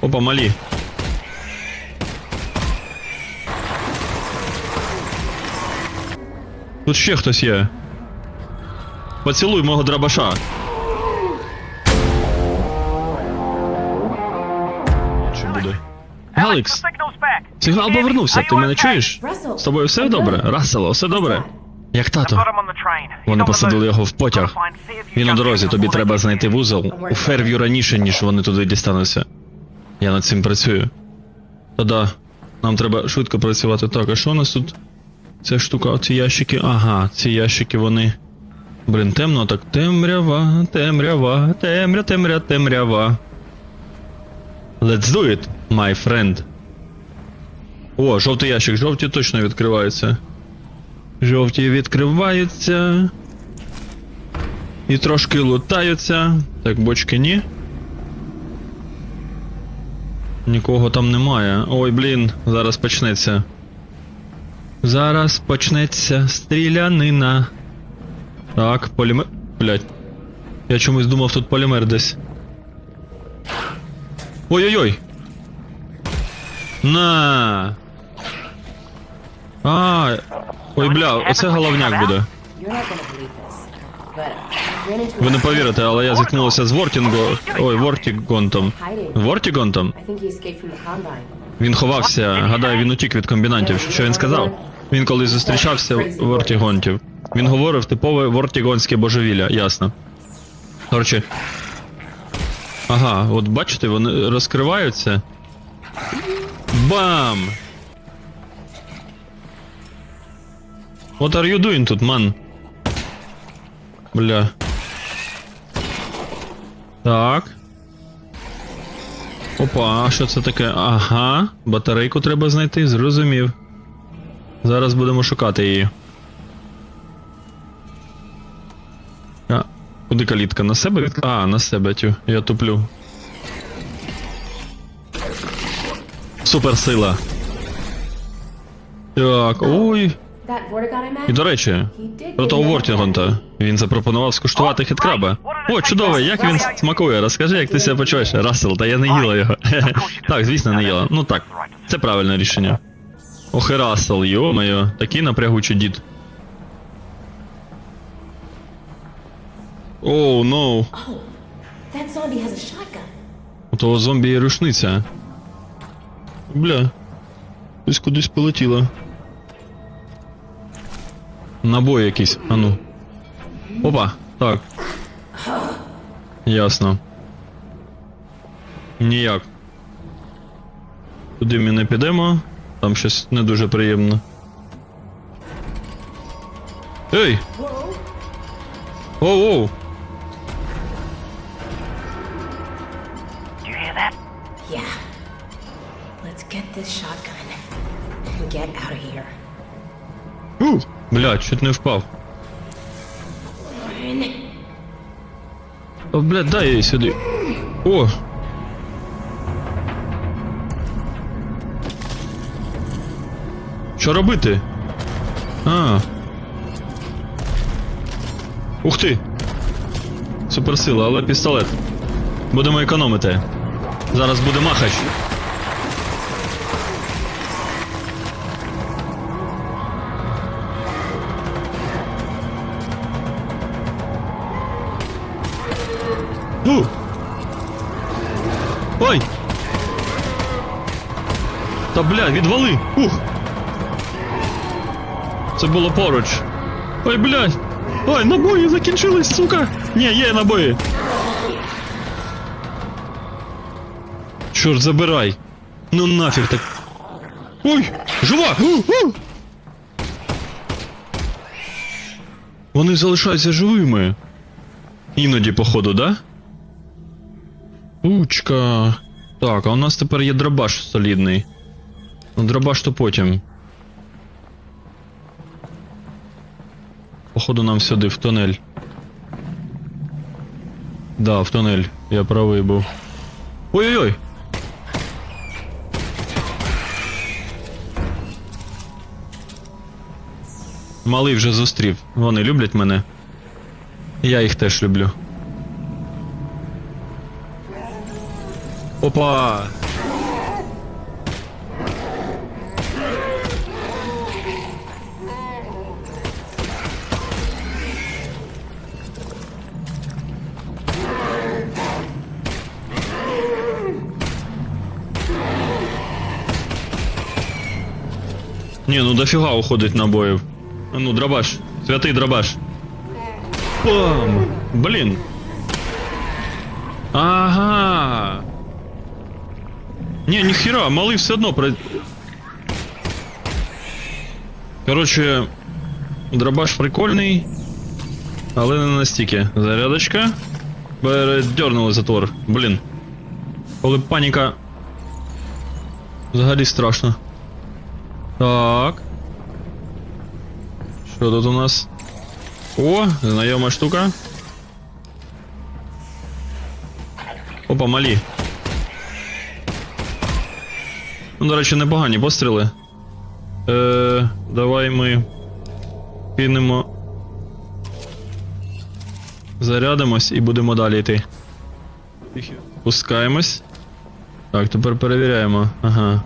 Опа, малі. Тут ще хтось є. Поцілуй мого драбаша. Що? Алекс, сигнал повернувся. Ти мене чуєш? З тобою все добре? Рассело, все добре? Як тато? Вони посадили його в потяг. Він у дорозі, тобі треба знайти вузол у Ферв'ю раніше, ніж вони туди дістануться. Я над цим працюю. Та да, нам треба швидко працювати. Так, а що у нас тут? Ця штука, ці ящики. Ага, ці ящики вони. Блін, темно так. Темрява, темрява, темря, темря, темрява. Let's do it, my friend. О, жовтий ящик, жовті точно відкриваються. Жовті відкриваються. І трошки лутаються. Так, бочки ні. Нікого там немає. Ой, блін, зараз почнеться. Зараз почнеться стрілянина. Так, полімер. Блять. Я чомусь думав, тут полімер десь. Ой-ой-ой. На. А. Ой, бля, оце головняк буде. Ви не повірите, але я зіткнувся з Вортінго. Ой, Вортігонтом. Вортігонтом? Він ховався, гадаю, він утік від комбінантів. Що він сказав? Він колись зустрічався вортігонтів. Він говорив типове вортігонське божевілля, ясно. Коротше. Ага, от бачите, вони розкриваються. Бам! What are you doing тут, ман? Бля. Так. Опа, а що це таке? Ага, батарейку треба знайти, зрозумів. Зараз будемо шукати її. А, куди калітка? На себе? від- А, на себе тю. Я туплю. Суперсила. Так, ой. І до речі, про того Вортігонта. Він запропонував скуштувати хіткраба. О, чудово, як він смакує. Розкажи, як ти себе почуваєш. Рассел, та я не їла його. так, звісно, не їла. Ну так, це правильне рішення. Ох і Рассел, йо-моє, такий напрягучий дід. Оу, ноу. У того зомбі є рушниця. Бля. Десь кудись полетіло. Набой якийсь, ану. Опа, так. Ясно. Ніяк. Туди ми не підемо. Там щось не дуже приємно. Ей! Оу-оу! Yeah. This shotgun and get out of here. У! Бля, чуть не впав. О, блядь, дай її сюди. О! Що робити? А. Ух ти! Суперсила, але пістолет. Будемо економити. Зараз буде махач. Та бля, відвали! Ух! Це було поруч. Ой, блядь! Ой, набої закінчились, сука! Ні, є набої! Чорт, забирай! Ну нафіг так. Ой! Жива! У, у! Вони залишаються живими. Іноді, походу, да? Учка. Так, а у нас тепер є дробаш солідний. Ну, дробаш то потім. Походу нам сюди, в тунель. Да, в тунель. Я правий був. Ой-ой-ой! Малий вже зустрів. Вони люблять мене. Я їх теж люблю. Опа! Ні, ну дофіга уходить набоїв. А ну, дробаш. Святий дробаш. Пам! Блін. Ага. Ні, ніхіра, малий все одно при... Коротше, дробаш прикольний, але не настільки. Зарядочка. Передернули затвор. Блін. Коли паніка. Взагалі страшно. Так. Що тут у нас? О, знайома штука. Опа, малі. Ну, до речі, непогані постріли. Е, давай ми кинемо. Зарядимось і будемо далі йти. Пускаємось. Так, тепер перевіряємо. Ага.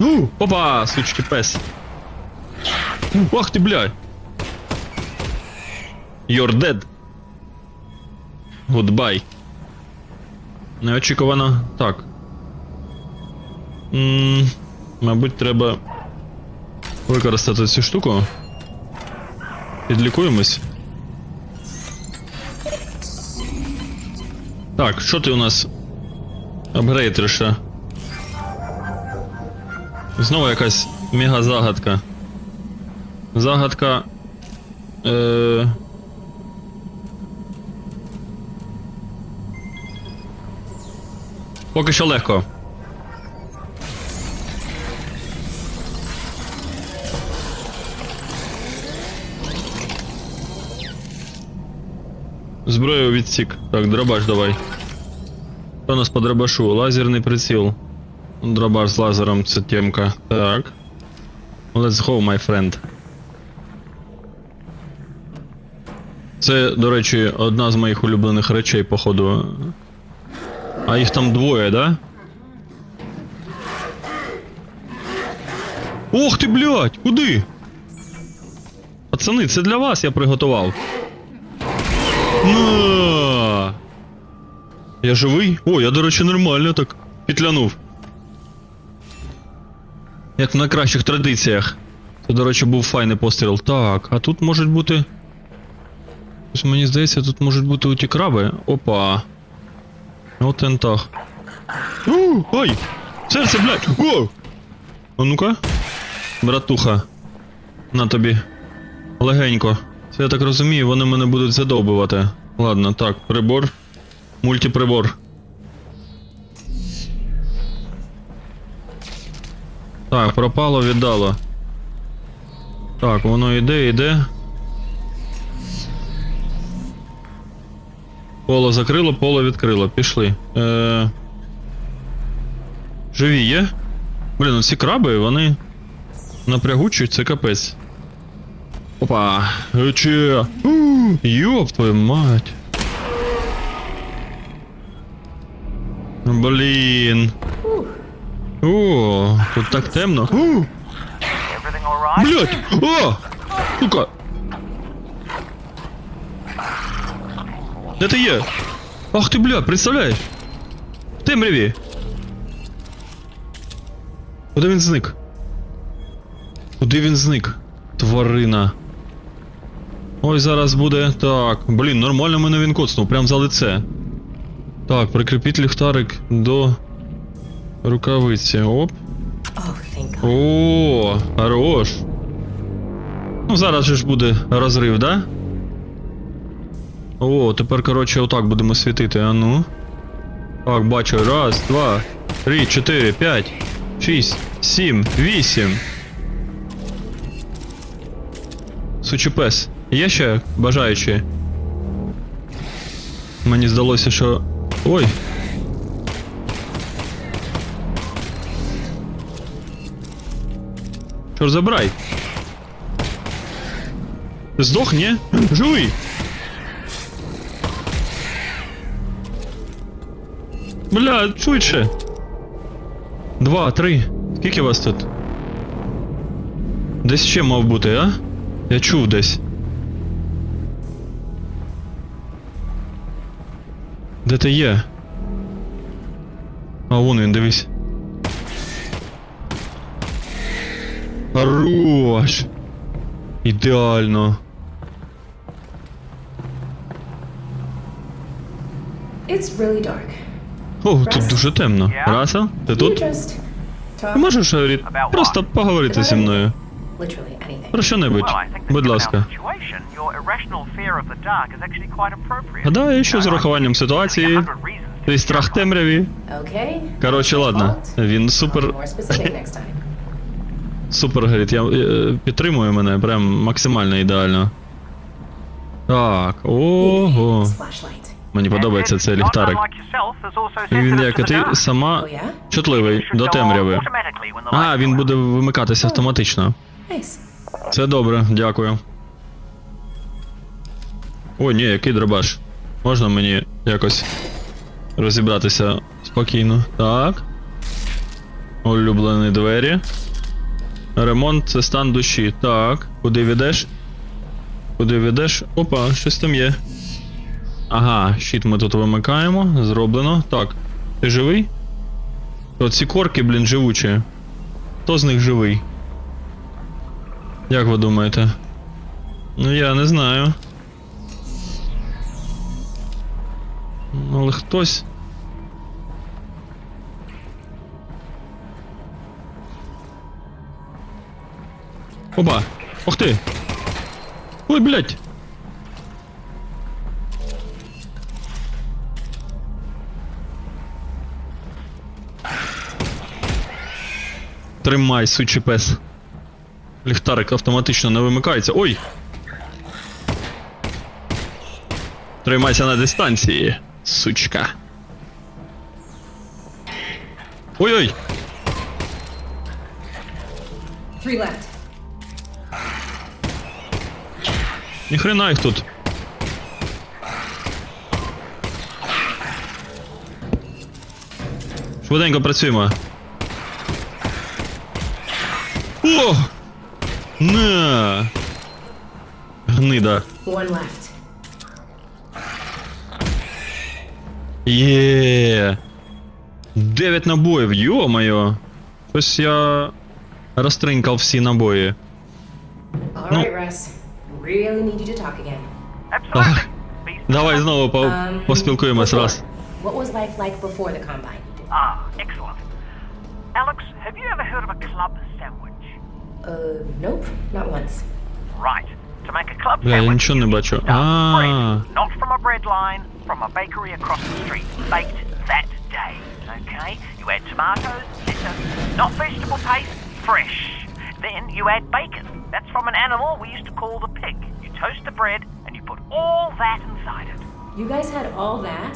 У, опа, сучки пес. Ах ти, блядь. You're dead. Goodbye. Неочікувано. Так. М, мабуть, треба використати цю штуку. Підлікуємось. Так, що ти у нас? Апгрейд Апгрейдерша. Знову якась мега загадка. Загадка. Е... Поки що легко. Зброю відсік. Так, дробаш давай. Що нас по дробашу? Лазерний приціл. Дробаш з лазером це темка. Так. Let's go, my friend. Це, до речі, одна з моїх улюблених речей, походу. А їх там двоє, да? Ох ти, блядь, куди? Пацани, це для вас я приготував. На! Я живий? О, я, до речі, нормально так петлянув. Як в найкращих традиціях. Це, до речі, був файний постріл. Так, а тут можуть бути. Ось Мені здається, тут можуть бути оті краби. Опа. От ентах. Ой! Серце, блядь! О! А ну-ка. Братуха. На тобі. Легенько. Це я так розумію, вони мене будуть задовбувати. Ладно, так, прибор. Мультиприбор. Так, пропало, віддало. Так, воно йде, йде. Поло закрило, поло відкрило. Пішли. Е... Живі є? Блін, ну ці краби, вони напрягучі, це капець. Опа. Че? У, твою мать. Блін. О, тут так темно. Блять! О! Сука! Де ти є? Ах ти, бля, представляєш? В темряві. Куди він зник? Куди він зник? Тварина. Ой, зараз буде. Так. Блін, нормально мене він коцнув, прям за лице. Так, прикріпіть ліхтарик до рукавиці. Оп. Oh. О, хорош. Ну, зараз же ж буде розрив, да? О, тепер, коротше, отак будемо світити, а ну. Так, бачу. Раз, два, три, чотири, п'ять, шість, сім, вісім. Сучий пес. Є ще бажаючі? Мені здалося, що. Ой. Чорт забирай. Здох, ні? Живий! Бля, швидше. Два, три. Скільки вас тут? Десь ще мав бути, а? Я чув десь. Де ти є? А вон він, дивись. Хорош. Ідеально. It's really dark. О, тут дуже темно. Раса, ти тут? Ти можеш Рід, просто поговорити зі мною? Про що-небудь. Будь ласка. Гадаю, що з урахуванням ситуації, твій страх темряві. Коротше, ладно. Він супер. Супер, Грід, я е, підтримує мене прям максимально ідеально. Так, ого. Мені подобається цей ліхтарик. Він, як ти, сама чутливий до темряви. А, він буде вимикатися автоматично. Це добре, дякую. О, ні, який дробаш. Можна мені якось розібратися спокійно. Так. Улюблені двері. Ремонт це стан душі. Так. Куди ведеш? Куди ведеш? Опа, щось там є. Ага, щит ми тут вимикаємо. Зроблено. Так. Ти живий? То ці корки, блін, живучі. Хто з них живий? Як ви думаєте? Ну я не знаю. Ну, Але хтось. Опа! Ух ти! Ой, блядь! Тримай, сучий пес. Ліхтарик автоматично не вимикається. Ой! Тримайся на дистанції, сучка. Ой-ой! Three left. Ніхрена їх тут. Швиденько працюємо. О! На! Гнида. Є. Дев'ять набоїв, йо-моє. Щось я розтринкав всі набої. Russ. Really need you to talk again. Absolutely. Be- Давай знову по- Um, поспілкуємось before. раз. What was life like before the combine? Ah, excellent. Alex, have you ever heard of a club sandwich? Uh, nope, not once. Right. To make a club Бля, я sandwich, нічого не you бачу. start А. bread, not from a bread line, from a bakery across the street, baked that day. Okay? You add tomatoes, lettuce, not vegetable paste, fresh. Then you add bacon. That's from an animal we used to call the pig. You toast the bread and you put all that inside it. You guys had all that?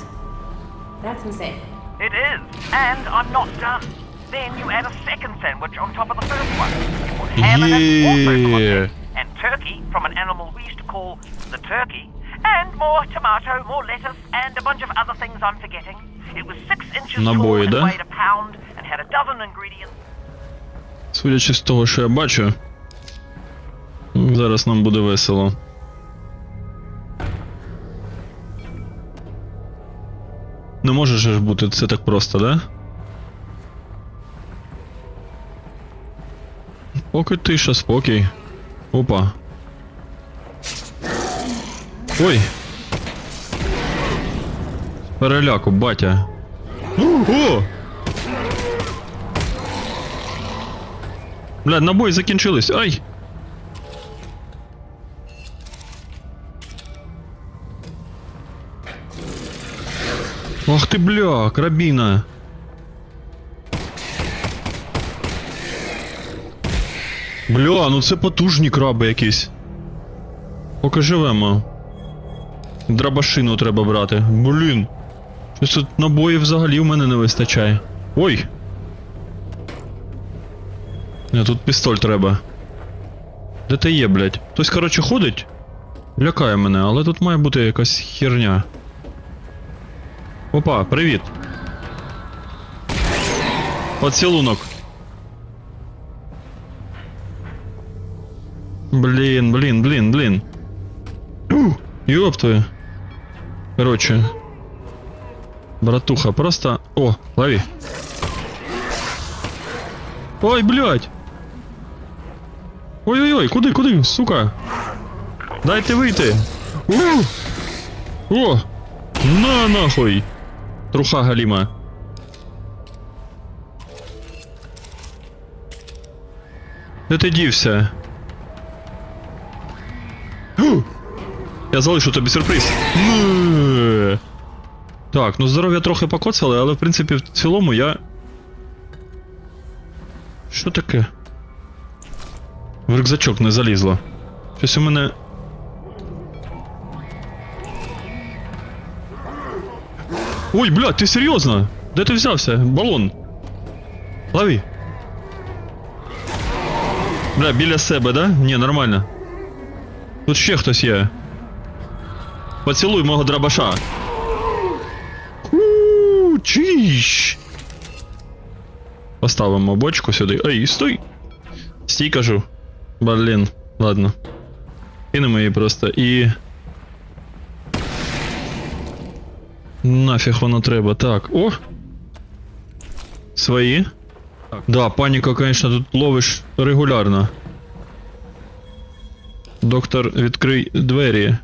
That's insane. It is, and I'm not done. Then you add a second sandwich on top of the first one. You put ham in it, also Yeah. content, and turkey from an animal we used to call the turkey, and more tomato, more lettuce, and a bunch of other things I'm forgetting. It was six inches Набої, tall and да? weighed a pound and had a dozen ingredients. Судячи з того, що я бачу, зараз нам буде весело. Не може же ж бути це так просто, да? Поки тиша, спокій. Опа. Ой. Переляку, батя. О! Бля, набої закінчились. Ай! Ах ти бля, карабіна. Бля, ну це потужні краби якісь. Поки живемо. Драбашину треба брати. Блін. Щось тут набоїв взагалі в мене не вистачає. Ой! Не, тут пістоль треба. Де ти є, блядь? Хтось, коротше, ходить? Лякає мене, але тут має бути якась херня. Опа, привіт. Поцілунок. Блін, блін, блін, блін. Ух, Йоп твою. Короче. Братуха, просто... О, лови. Ой, блядь. Ой-ой-ой, куди, куди, сука? Дайте вийти. О! О! На нахуй! Труха галіма. Де ти дівся? Я залишу тобі сюрприз. Так, ну здоров'я трохи покоцали, але в принципі в цілому я. Що таке? В рюкзачок не залізло. Щось у мене. Ой, блядь, ти серйозно? Де ти взявся? Балон. Лови. Бля, біля себе, да? Ні, нормально. Тут ще хтось є. Поцілуй мого драбаша. У, Чіш. Поставимо бочку сюди. Ей, стой! Стій, кажу. Блін, ладно. Кинемо її просто і. Нафіг воно треба. Так, о! Свої. Так. Да, паніка, конечно, тут ловиш регулярно. Доктор, відкрий двері.